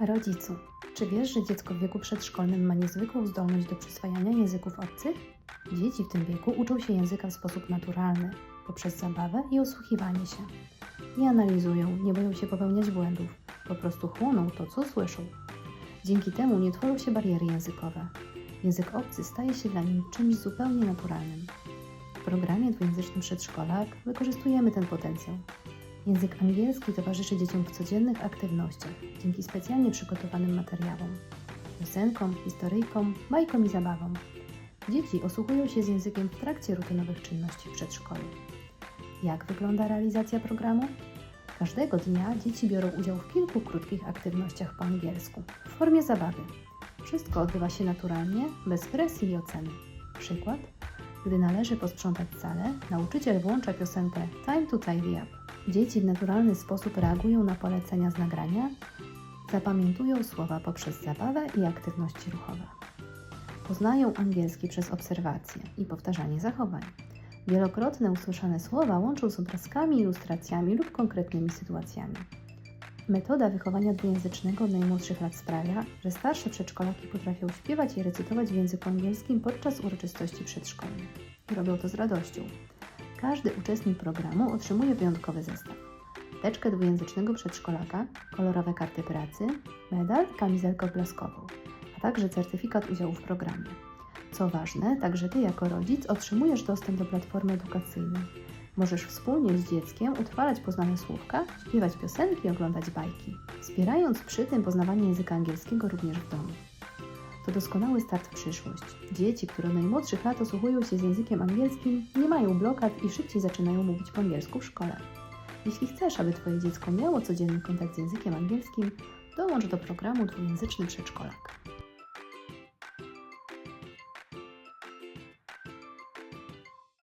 Rodzicu, czy wiesz, że dziecko w wieku przedszkolnym ma niezwykłą zdolność do przyswajania języków obcych? Dzieci w tym wieku uczą się języka w sposób naturalny, poprzez zabawę i osłuchiwanie się. Nie analizują, nie boją się popełniać błędów, po prostu chłoną to, co słyszą. Dzięki temu nie tworzą się bariery językowe. Język obcy staje się dla nich czymś zupełnie naturalnym. W programie dwujęzycznym przedszkolak wykorzystujemy ten potencjał. Język angielski towarzyszy dzieciom w codziennych aktywnościach dzięki specjalnie przygotowanym materiałom, piosenkom, historyjkom, bajkom i zabawom. Dzieci osłuchują się z językiem w trakcie rutynowych czynności w przedszkolu. Jak wygląda realizacja programu? Każdego dnia dzieci biorą udział w kilku krótkich aktywnościach po angielsku w formie zabawy. Wszystko odbywa się naturalnie, bez presji i oceny. Przykład? Gdy należy posprzątać salę, nauczyciel włącza piosenkę Time to Tidy Up. Dzieci w naturalny sposób reagują na polecenia z nagrania, zapamiętują słowa poprzez zabawę i aktywności ruchowe. Poznają angielski przez obserwacje i powtarzanie zachowań. Wielokrotne usłyszane słowa łączą z obrazkami, ilustracjami lub konkretnymi sytuacjami. Metoda wychowania dwujęzycznego od najmłodszych lat sprawia, że starsze przedszkolaki potrafią śpiewać i recytować w języku angielskim podczas uroczystości przedszkolnych. Robią to z radością. Każdy uczestnik programu otrzymuje wyjątkowy zestaw. Teczkę dwujęzycznego przedszkolaka, kolorowe karty pracy, medal kamizelkę odblaskową, a także certyfikat udziału w programie. Co ważne, także Ty jako rodzic otrzymujesz dostęp do platformy edukacyjnej. Możesz wspólnie z dzieckiem utrwalać poznane słówka, śpiewać piosenki i oglądać bajki, wspierając przy tym poznawanie języka angielskiego również w domu. To doskonały start w przyszłość. Dzieci, które od najmłodszych lat osłuchują się z językiem angielskim, nie mają blokad i szybciej zaczynają mówić po angielsku w szkole. Jeśli chcesz, aby Twoje dziecko miało codzienny kontakt z językiem angielskim, dołącz do programu Dwujęzyczny Przedszkolak.